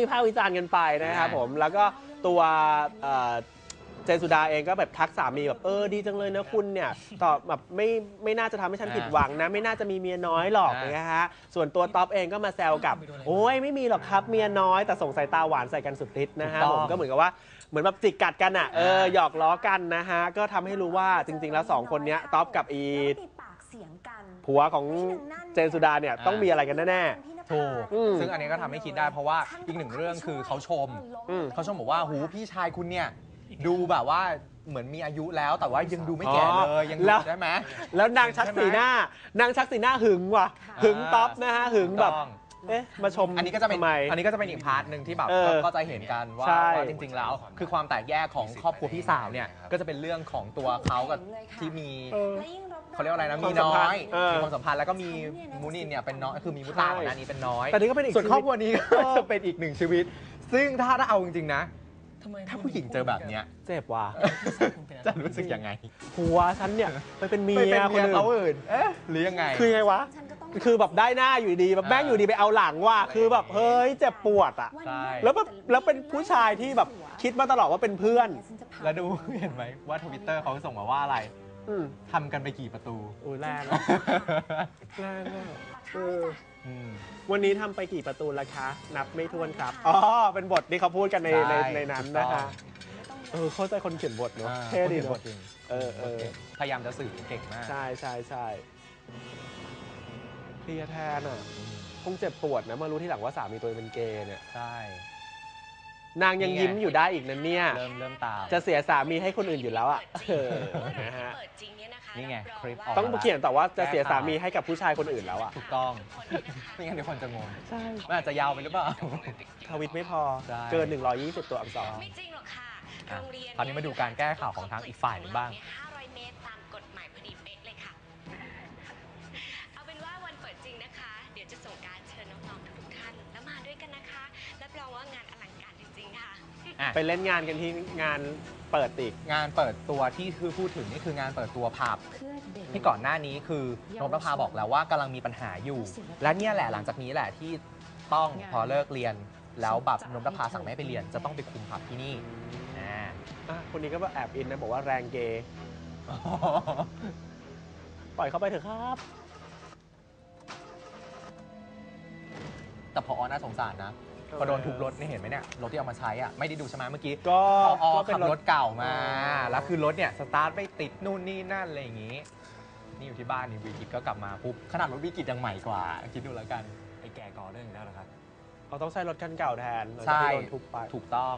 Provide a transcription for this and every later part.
วิพากษ์วิจารณ์กันไปนะครับผมแล้วก็ตัวเอ่อเจนสุดาเองก็แบบทักสามีแบบเออดีจังเลยนะคุณเนี่ยตอบแบบไม่ไม่น่าจะทำให้ฉันผิดหวังนะ ไม่น่าจะมีเมียน้อยหรอกอ่าน นะฮะส่วนตัวท็อปเองก็มาแซวกับ โอ้ยไม่มีหรอกครับเมียน้อยแต่ส่งสายตาหวานใส่กันสุดฤทธิ์นะฮะผมก็เหมือนกับว่าเหมือนแบบจิกกัดกันอะเออหยอกล้อกันนะฮะก็ทำให้รู้ว่าจริง ๆ แล้วสองคนเนี้ยท็อปกับอี แล้วก็มีปากเสียงกันผัวของเจนสุดาเนี่ยต้องมีอะไรกันแน่ ถูกอืมซึ่งอันนี้ก็ทำให้คิดได้เพราะว่าอีกหนึ่งเรื่องคือเขาชม อืม เขาชมบอกว่าหูพี่ชายคุณเนี่ย ดูแบบว่าเหมือนมีอายุแล้วแต่ว่ายังดูไม่แก่เลยยังแล้ดูว ได้ไหมๆแล้วนางชักสีหน้า นางชักสีหน้าหึงว่ะ หึงท็อปนะฮะ หึงแบบ ถูกต้อง เอ๊ะมาชมอันนี้ก็จะเป็นทำไม อันนี้ก็จะเป็นอีกพาร์ทหนึ่งที่แบบเออก็จะเห็นกันว่าใช่ ว่าจริง ๆ แล้ว คือความแตกแยกของครอบครัวพี่สาวเนี่ยก็จะเป็นเรื่องของตัวเขากับที่มีเออและยิ่งรบเขาเรียกว่าอะไรนะความีมสัมน้พันอธ์ยเออมีความสัมพันธ์แล้วก็มีมูนินเนี่ยเป็นน้อยคือมีมุตาก่อนหน้านี้เป็นน้อยแต่นี่ก็เป็นอีกส่วนครอบครัวนี้เอก็อจะเป็นอีกหนึ่งชีวิต ซึ่งถ้าถ้าเอาจริงๆนะ ถ้าผู้หญิงเจอแบบเนี้ยเจ็บว่ะจะรู้สึกยังไงผัวฉันเนี่ยไปเป็นเมีไปยเป็นคเมีนยอื่เขานอื่นเอ๊ะหรือยังไง คือไงวะฉันก็ต้อง คือแบบได้หน้าอยู่ดีแบบแม่งอยู่ดีไปเอาหลังว่ะคือแบบเฮ้ยเจ็บปวดอะวันใช่นี้แล้วแบบแล้วเป็นผู้ชายที่แบบคิดมาตลอดว่าเป็นเพื่อนฉันจะพาแล้วดู เห็นไหมว่าทวิตเตอร์เขาส่งมาว่าอะไรอืมทำกันไปกี่ประตูโอ้ยแรงอะแรงอะเอออืม วันนี้ทำไปกี่ประตูแล้วคะ นับไม่ถ้วนครับอ๋อเป็นบทที่เขาพูดกันในในใช่ในนั้นถูกต้นะองฮะเออเข้าใจคนเขียนบทเนอะเท่ดีเนอะ จริงเออเออ พยายามจะสื่อเก่งมาก ใช่ใช่ใช่ เคลียร์แทนอะ คงเจ็บปวดนะมารู้ที่หลังว่าสามีตัวเองเป็นเกย์เนี่ย ใช่ นางยังยิ้มอยู่ได้อีกนะเนี่ย เริ่มเริ่มตาม จะเสียสามีให้คนอื่นอยู่แล้วอะเออนะฮะ นี่ไงคลิปออกต้องเขียนแต่ว่าจะเสียสามีให้กับผู้ชายคนอื่นแล้วอะ ถูกต้อง ไม่งั้นเดี๋ยวคนจะงงใช่ มันอาจจะยาวไปหรือเปล่า ทวิตไม่พอ ใช่ เกิน 120 ตัวอักษร ไม่จริงหรอกค่ะอะโรงเรียนคราวนี้มาดูการแก้ข่าวของทางอีกฝ่ายหนึ่งบ้าง นนะคะรับรองว่างานอลังการจริงๆค่ะอะ ไปเล่นงานกันที่งานเปิดอีก งานเปิดตัวที่คือพูดถึงนี่คืองานเปิดตัวผับเพื่อเด็ก ที่ก่อนหน้านี้คือนพประภาบอกแล้วว่ากำลังมีปัญหาอยู่ และเนี่ยแหละหลังจากนี้แหละที่ต้องพอเลิกเรียน แล้วแบบนพประภาสั่งไม่ให้ไปเรียนจะต้องไปคุมผับที่นี่อ่า อะคนนี้ก็แบบแอบอินนะ บอกว่าแรงเกย์ปล่อยเข้าไปเถอะครับ แต่พอน่าสงสารนะ พอโดนทุบรถนี่เห็นไหมเนี่ยรถที่เอามาใช้อะไม่ได้ดูใช่ไหมเมื่อกี้ก็พอก็เป็ขันบรรถถเก่ามาอ๋อแล้วคือรถเนี่ยสตาร์ทไม่ติดนู่นนี่นั่นอะไรอย่างงี้ นี่อยู่ที่บ้านนี่วีกิจก็กลับมาปุ๊บขนาดรถวีกิจยังใหม่กว่า คิดดูแล้วกันไอ้แก่ก่อเรื่องอีกแล้วนะครับเขาต้องใช้รถคันเก่าแทนหลังใช่จากที่โดนทุบไปถูกต้อง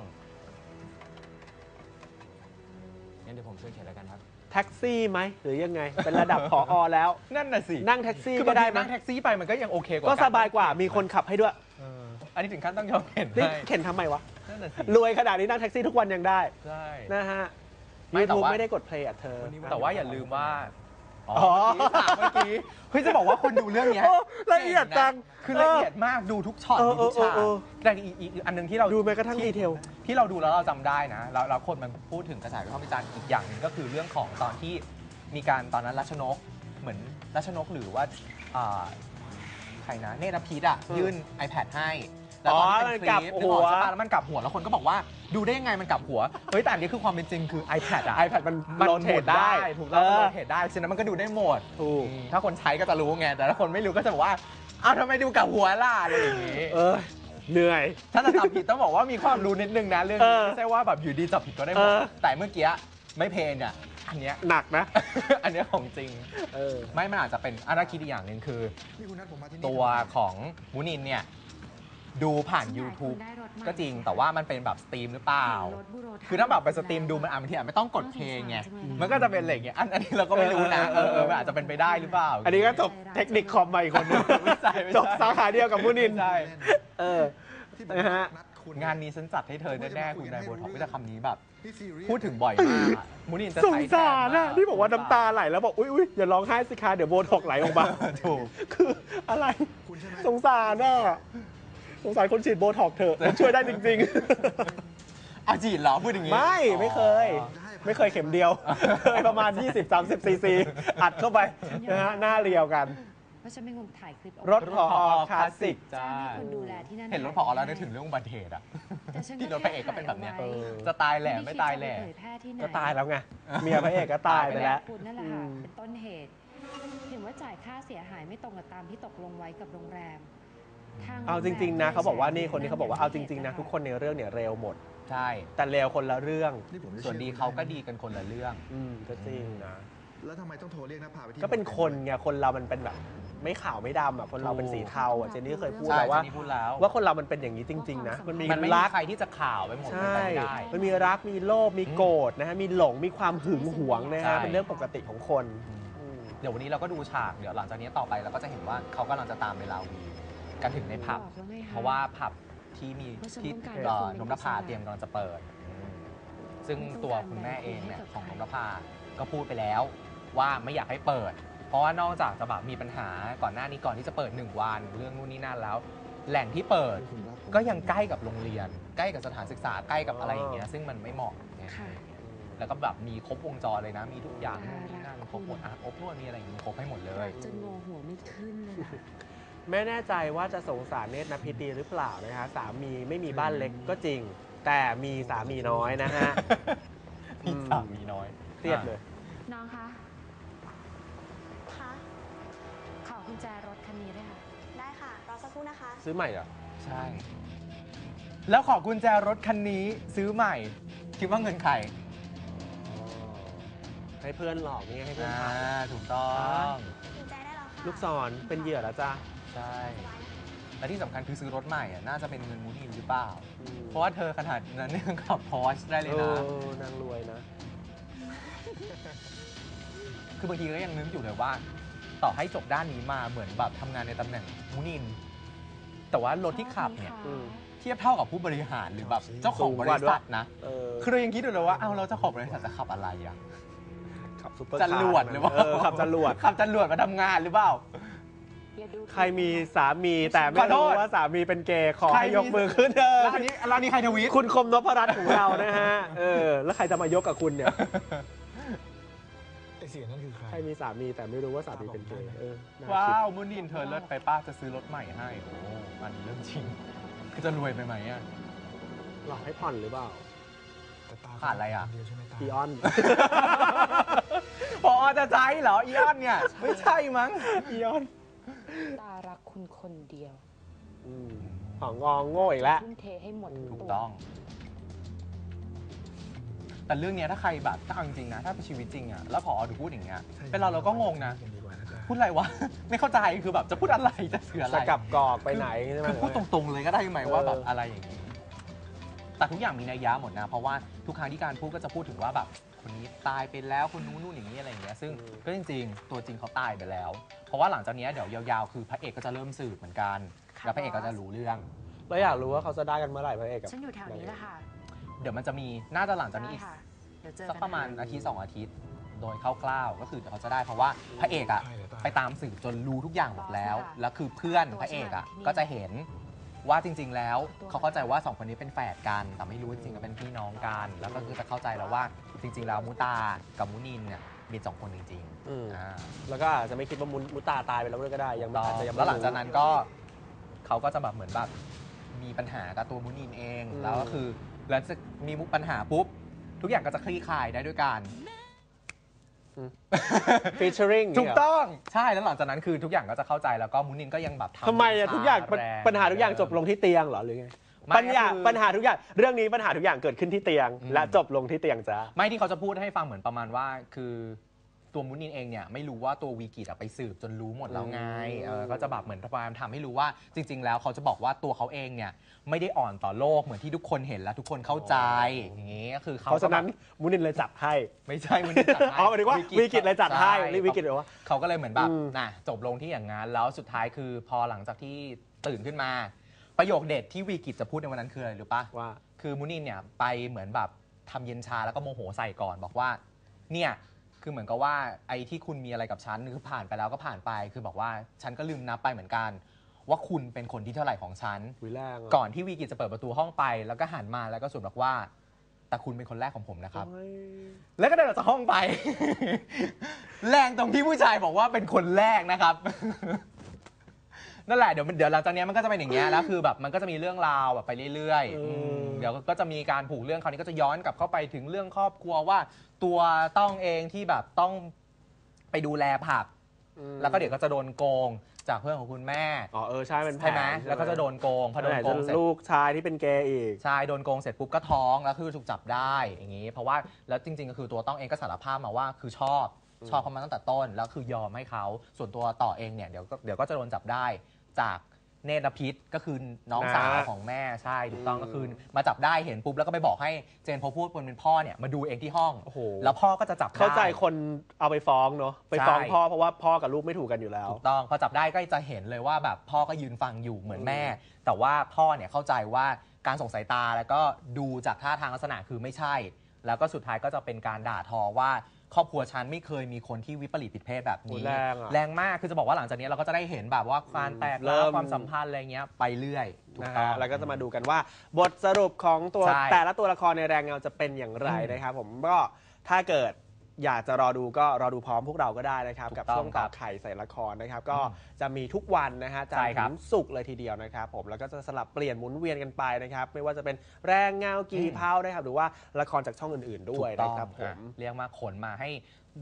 งั้นเดี๋ยวผมช่วยเขียนแล้วกันครับ แท็กซี่ไหมหรือยังไง เป็นระดับผอแล้ว นั่นน่ะสินั่งแท็กซี่คือก็บางได้ทีมั้นั่ยงแท็กซี่ไปมันก็ยังโอเคกว่าก็สบายกว่ามีคนขับให้ด้วยเอออันนี้ถึงขั้นต้องยอมเห็นนี่ให้เข็นทำไมวะ นั่นน่ะสิรวยขนาดนี้นั่งแท็กซี่ทุกวันยังได้ ใช่ นะฮะไม่ยูแต่ทูบว่า ไม่ได้กดเพลย์อะเธอวันนี้แต่ว่าอย่าลืมว่า อ๋ออ๋อเมื่อกี้เฮ้ยจะบอกว่าคนดูเรื่องเนี้ยโอ้ละเอียดจังคือละเอียดมากดูทุกช็อตเออดูทุกฉากเออเออแต่อีกอีกอีกอันหนึงที่เราดูแม้กระทั่งดีเทล ที่เราดูแล้วเราจำได้นะแล้วแล้วคนมันพูดถึงกระแสวิพากษ์วิจารณ์อีกอย่างหนึ่งก็คือเรื่องของตอนที่มีการตอนนั้นรัชนกเหมือนรัชนกหรือว่าอ่าใครนะเนตรพีทอะอืมยื่น iPad ให้ แล้วตอนที่เป็นคอ๋อมันกลับลิปหัว นึกออกใช่ปะแล้วมันกลับหัวแล้วคนก็บอกว่าดูได้ยังไงมันกลับหัวเฮ้ยแต่อันนี้คือความเป็นจริงคือ iPad อะ iPad มันมันโรโหเทมตดได้ได้ถูกต้องมันเออโรเทตได้ฉะนั้นมันก็ดูได้หมด ถูกอืมถ้าคนใช้ก็จะรู้ไง แต่ถ้าคนไม่รู้ก็จะบอกว่า อ้าวทำไมดูกับหัวล่ะอะไรอย่างงี้ เออ เหนื่อย ถ้าจะทำผิดต้องบอกว่ามีความรู้นิดนึงนะเรื่องเอนี้อไม่ใช่ว่าแบบอยู่ดีจับผิดก็ได้หมด เออ แต่เมื่อกี้ไม่เพลนเนี่ยอันเนี้ย หนักนะ อันเนี้ยของจริง เออ ไม่มันอาจจะเป็นอาราคิดอีกอย่างหนึ่งคือนี่คุณนัดผมมาที่นี่ตัวของมูนินเนี่ย ดูผ่าน YouTube ก็จริงแต่ว่ามันเป็นแบบสตรีมหรือเปล่า คือถ้าแบบไปสตรีมดูมันอาจบางทีอาจไม่ต้องกดเพลงไงมันก็จะเป็นอะไรอย่างเงี้ยอันอันนี้เราก็ไม่รู้นะเออเออมันอาจจะเป็นไปได้หรือเปล่าอันนี้ก็จบเทคนิคคอมมาอีกคนนึงไม่ใช่ไม่ใช่จบสาขาเดียวกับมุนิน ใช่เออ ที่ผมนะฮะ นัดคุณงานนี้ฉันจัดให้เธอแน่ๆคุณนายโบท็อกก็จะคำนี้แบบ นี่ซีรีส์พูดถึงบ่อยมากอะมูนินจะสงใช้สารนะแทมที่บอกว่าน้ำตาไหลแล้วบอกอุ้ยอุ้ยอย่าร้องไห้สิคะเดี๋ยวโบทอกไหลออกมา ถูก คืออะไร คุณใช่ไหม สงสารน่ะ สงสารคนฉีดโบท็อกเถอะมันช่วยได้จริงเอาจีดเหรอพูดอย่างๆ งี้ ไม่ไม่เคยอ๋อไม่เคยเข็มเดียว เคยประมาณ 20-30ซีซีอัดเข้าไปนะฮะหน้าเรียวกัน เพราะฉันเป็นคนถ่ายคลิปเอารถพอคลาสสิก จ้าจ้างให้คนดูแลที่นั่นเห็นรถพอแล้วนึกถึงเรื่องอุบัติเหตุอะ แต่ฉันที่รถพระเอกก็เป็นแบบเนี้ย ถ่าอาไว้จะตายแหล่ไม่ตายแหล่ไม่ได้คิดจะเผยแพร่ที่ไหนก็ตายแล้วไง เมียพระเอกก็ตายไปแล้ว คุณนั่นแหละค่ะ อืม เป็นต้นเหตุ เห็นว่าจ่ายค่าเสียหายไม่ตรงกับตามที่ตกลงไว้กับโรงแรม ทเอาจริง ๆ นะโแมเขาบอกว่านี่ได้คนนี้เขาบอกว่าแเอาจริง ๆ นะทุกคนในเรื่องเนี่ยเร็วหมด ใช่ แต่เร็วคนละเรื่องนี่ผมจะส่วนดีเขาก็ดีกันคนละเรื่อง อืมก็จริงนะ แล้วทำไมต้องโทรเรียกนะพาไปที่ก็เป็นคนไงคนเรามันเป็นแบบไม่ขาวไม่ดำอะคนเราเป็นสีเทาอะเจนนี่เคยพูดใช่แล้วว่า เจนนี่พูดแล้ว ว่าคนเรามันเป็นอย่างนี้จริง ๆ นะ มันมีมันไม่มีรัก ใครที่จะข่าวไปหมดใช่ มันไปไม่ได้ มันมีรักมีโลภมีโกรธนะฮะมีหลงมีความหึงหวงนะใช่ ฮะเป็นเรื่องปกติของคนอืมเดี๋ยววันนี้เราก็ดูฉาก เดี๋ยวหลังจากนี้ต่อไปเราก็จะเห็นว่าเขากำลังจะตามไปลาวี กันถึงในผับบอกแล้วไงคเพราะว่าผับที่มีเพราะฉันที่ต้องการเอ่อให้คุณนเป็นมนภาอิสระเตรียมกำลังจะเปิดอืมซึ่งไม่ต้องตัวการคุณแม่เองเนี่ยแบ่งของให้นกับมใครนภาก็พูดไปแล้ว ว่าไม่อยากให้เปิด เพราะว่านอกจากจะแบบมีปัญหาก่อนหน้านี้ก่อนที่จะเปิดหนึ่งวัน เรื่องนู่นนี่นั่นแล้ว แหล่งที่เปิดคุณรับผมก็ยังใกล้กับโรงเรียน ใกล้กับสถานศึกษาใกล้กับอะไรอย่างเงี้ยซึ่งมันไม่เหมาะไงค่ะแล้วก็แบบมีครบวงจรเลยนะ มีทุกอย่างน่านู่นนี่นั่นรักครบหมดอะอบนวดมีอะไรอย่างงี้ครบให้หมดเลยจนงอหัวไม่ขึ้นเลยล่ะ ไม่แน่ใจว่าจะสงสารเนตรนพิตรีหรือเปล่านะฮะสามีไม่มีบ้านเล็กก็จริง แต่มีสามีน้อยนะฮะมีสามีน้อยเครียดเลย น้องคะคะขอกุญแจรถคันนี้ด้วยค่ะ ได้ค่ะ รอสักครู่นะคะ ซื้อใหม่เหรอ ใช่ แล้วขอกุญแจรถคันนี้ซื้อใหม่ คิดว่าเงินใครให้เพื่อนหลอกนี่ไงให้เพื่อนอ่าขายถูกต้อง กุญแจได้แล้วค่ะ ลูกศรเป็นเหยื่อแล้วจ้า ใช่ และที่สำคัญคือซื้อรถใหม่อะน่าจะเป็นเงินมูนินหรือเปล่า อืมเพราะว่าเธอขนาดนั้นเนี่ยขับพอชได้เลยเอนะ อนางรวยนะ คือบางทีก็ยังนึกอยู่เลยว่า ต่อให้จบด้านนี้มาเหมือนแบบทำงานในตำแหน่งมูนิน แต่ว่ารถที่ขับเนี่ย อืม เทียบเท่ากับผู้บริหารหรือแบบเจ้าของบริษัทนะ เออคือเรายังคิดอยู่เลยว่าเอ้าเราเจ้าของบริษัทจะขับอะไรอะขับซุปเปอร์จคาร์รวดหรือเปล่าเออขับจรวด ขับจรวดมาทำงานหรือเปล่า อย่าดูใครมีสามีแต่ขไม่อโทรู้ษ ว่าสามีเป็นเกย์ขอใครให้มียกมือขึ้นเออร้านนี้ร้านนี้ใครทวีตคุณคมนพรัตน์ของเรานะฮะเออแล้วใครจะมายกกับคุณเนี่ย ไอเสียงนั่นคือใคร ใครมีสามีแต่ไม่รู้ว่าสามีเป็นเกย์เออน่ว้าคิดวมุนินเธอเลิศไปป้าจะซื้อรถใหม่ให้โอ้มันเรื่องจริงคือจะรวยไปไหมอะ หลอกให้ผ่อนหรือเปล่าแต่ตาขาดอะไรอะ เดียวใช่ไหมตาพีออน พอจะใช้เหรออีออนเนี่ย ไม่ใช่มั้งพีออน ตารักคุณคนเดียวอืมของงองโง่อีกแล้ว ทุ่มเทให้หมดทั้งถูกตัว ต้อง แต่เรื่องเนี้ยถ้าใครแบบถ้าเอาจริงๆนะ ถ้าเป็นชีวิตจริงอะแล้วพอดูพูดอย่างเงี้ย เป็นเราเราก็งงนะกัดีกว่านะจ๊ะพูดอะไรวะ ไม่เข้าใจคือแบบจะพูดอะไรจะสื่ออะไรจะกลับกอกไปไหนใช่ไหม คือพูดตรงๆเลยก็ได้ไหมว่าเออแบบอะไรอย่างนี้ แต่ทุกอย่างมีนัยยะหมดนะ เพราะว่าทุกครั้งที่การพูดก็จะพูดถึงว่าแบบคนนี้ตายไปแล้วคนนู้นนู่นอย่างนี้อะไรอย่างเงี้ยซึ่งก็จริงๆ ตัวจริงเขาตายไปแล้ว เพราะว่าหลังจากเนี้ยเดี๋ยวยาวๆ คือพระเอกก็จะเริ่มสืบเหมือนกัน แล้วพระเอกก็จะรู้เรื่อง เราอยากรู้ว่าเขาจะได้กันเมื่อไหร่พระเอกกับฉันอยู่แถวนี้แหละค่ะเดี๋ยวมันจะมีน่าจะหลังจากนี้ได้อีกค่ะเดี๋ยวเจอสักกันประมาณนอาทิตย์สองอาทิตย์ โดยคร่าวๆก็คือเดี๋ยวเขาจะได้เพราะว่าพระเอกอะใช่เหรอตาไปตามสืบจนรู้ทุกอย่างหมดแล้วค่ะแล้วคือเพื่อนพระเอกอะก็จะเห็น ว่าจริง ๆ แล้วตัวเขาเข้าใจว่าสองคนนี้เป็นแฝดกันแต่ไม่รู้จริงๆก็เป็นพี่น้องกัน แล้วก็คือจะเข้าใจแล้วว่าจริง ๆ แล้วมุตากับมุนินเนี่ยมีสองคนจริงอืม ๆอ่าแล้วก็อาจจะไม่คิดว่ามุนมุตาตายไปแล้วด้วยก็ได้ ยังต่ออาจจะยังไม่แล้วหลังจากรู้นั้นก็เขาก็จะแบบเหมือนแบบมีปัญหากับตัวมุนินเอง อืม แล้วก็คือหลังจากมีมุกปัญหาปุ๊บ ทุกอย่างก็จะคลี่คลายได้ด้วยกัน ฟีเจอริงถูกต้องใช่แล้วหลังจากนั้นคือทุกอย่างก็จะเข้าใจแล้วก็มุนินก็ยังแบบทำทำไมอะทุกอย่างปัญแรงปัญหาทุกอย่างจบลงที่เตียงเหรอหรือไงไม่ปัญหาคือปัญหาทุกอย่างเรื่องนี้ปัญหาทุกอย่างเกิดขึ้นที่เตียงอืมและจบลงที่เตียงจ้า ไม่ที่เขาจะพูดให้ฟังเหมือนประมาณว่าคือ ตัวมุนินเองเนี่ยไม่รู้ว่าตัววีกิตอะไปสืบจนรู้หมดแล้วไงอืมเออก็จะแบบเหมือนพยายามทำให้รู้ว่าจริง ๆ แล้วเขาจะบอกว่าตัวเขาเองเนี่ยไม่ได้อ่อนต่อโลกเหมือนที่ทุกคนเห็นและทุกคนเข้าใจอย่างงี้ก็คือเขาเพราะฉะนั้นก็แบบมุนินเลยจัดให้ไม่ใช่มุนินจัดให้ อ๋อหมายถึงว่าวีกิตเลยจัดให้ช่ นี่วีกิตหรือว่า เขาก็เลยเหมือนแบบอืม น่ะจบลงที่อย่างนั้น แล้วสุดท้ายคือพอหลังจากที่ตื่นขึ้นมา ประโยคเด็ดที่วีกิตจะพูดในวันนั้นคืออะไรรู้ปะว่า คือมุนินเนี่ยไปเหมือนแบบทำเย็นชาแล้วก็โมโหใส่ก่อนบอกว่า เนี่ย คือเหมือนกับว่าไอ้ที่คุณมีอะไรกับฉันคือผ่านไปแล้วก็ผ่านไป คือบอกว่าฉันก็ลืมนับไปเหมือนกัน ว่าคุณเป็นคนที่เท่าไหร่ของฉัน วิแรงะก่อนที่วีกิจจะเปิดประตูห้องไป แล้วก็หันมาแล้วก็สวนบอกว่า แต่คุณเป็นคนแรกของผมนะครับโอ้ยแล้วก็เดินออกจากห้องไป แรงตรงที่ผู้ชายบอกว่าเป็นคนแรกนะครับ นั่นแหละเดี๋ยวมันเดี๋ยวหลังจากเนี้ยมันก็จะเป็นอย่างเงี้ยแล้วคือแบบมันก็จะมีเรื่องราวแบบไปเรื่อยเอๆออืมเดี๋ยวก็จะมีการผูกเรื่องคราวนี้ก็จะย้อนกลับเข้าไปถึงเรื่องครอบครัวว่า ตัวต้องเองที่แบบต้องไปดูแลผักอืมแล้วก็เดี๋ยวก็จะโดนโกงจากเพื่อนของคุณแม่อ๋อเออใช่เป็นแผนใช่ไหมแล้วก็จะโดนโกงพอโดนไหนโกจะงเสร็จ ลูกชายที่เป็นเกย์อีก ใช่โดนโกงเสร็จปุ๊บก็ท้องแล้วคือถูกจับได้อย่างนี้ เพราะว่าแล้วจริง ๆ ก็คือตัวต้องเองก็สารภาพมาว่าคือชอบ ชอบเขามาตั้งแต่ต้น แล้วคือยอมให้เขาส่วนตัวต่อเองเนี่ยเดี๋ยวก็เดี๋ยวก็จะโดนจับได้จากเนตรพิษก็คือน้องสาวนะของแม่ใช่ถูกต้องอืมก็คือมาจับได้เห็นปุ๊บแล้วก็ไปบอกให้เจนพอพูดคนเป็นพ่อเนี่ยมาดูเองที่ห้องโอ้โหแล้วพ่อก็จะจับได้ เข้าใจคนเอาไปฟ้องเนาะไปฟ้องใช่ พ่อเพราะว่าพ่อกับลูกไม่ถูกกันอยู่แล้ว ถูกต้องพอจับได้ก็จะเห็นเลยว่าแบบพ่อก็ยืนฟังอยู่เหมือนแม่ แต่ว่าพ่อเนี่ยเข้าใจว่าการส่งสายตาแล้วก็ดูจากท่าทางลักษณะคือไม่ใช่ แล้วก็สุดท้ายก็จะเป็นการด่าทอว่า ครอบครัวฉันไม่เคยมีคนที่วิปริตผิดเพศแบบนี้โอ้แรงอะแรงมากคือจะบอกว่าหลังจากนี้เราก็จะได้เห็นแบบว่าความแตกเริ่ร้าวม ความสัมพันธ์อะไรเงี้ยไปเรื่อยถูกนะต้อฮะง แล้วก็จะมาดูกันว่าบทสรุปของตัวใช่แต่ละตัวละครในแรงเงาจะเป็นอย่างไรอืมนะครับผมก็ถ้าเกิด อยากจะรอดูก็รอดูพร้อมพวกเราก็ได้นะครับ ถูกกับต้องช่วงต่อครับไข่ใส่ละครนะครับ ก็อืมจะมีทุกวันนะฮะจันใช่ทร์ครัถึบงศุกร์เลยทีเดียวนะครับ ผมแล้วก็จะสลับเปลี่ยนหมุนเวียนกันไปนะครับ ไม่ว่าจะเป็นแรงเงากีอืมเพานะครับหรือว่าละครจากช่องอื่น ๆ ด้วยถูกต้นะองครับผมอะเรียกมาขนมาให้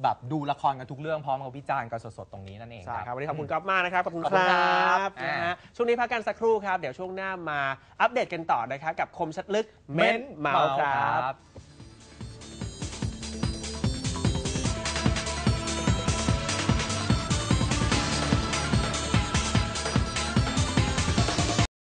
แบบดูละครกันทุกเรื่องพร้อมกับวิจารณ์กันสดๆตรงนี้นั่นเองใช่ครับครับวันนี้ขอบคุณก๊อฟมากนะครับขอบคุณขอบคคุณรัครับบนะฮะอ่าช่วงนี้พักกันสักครู่ครับ เดี๋ยวช่วงหน้ามาอัปเดตกันต่อนะครับ กับคมชัดลึกเม้นเมาส์ครับครับ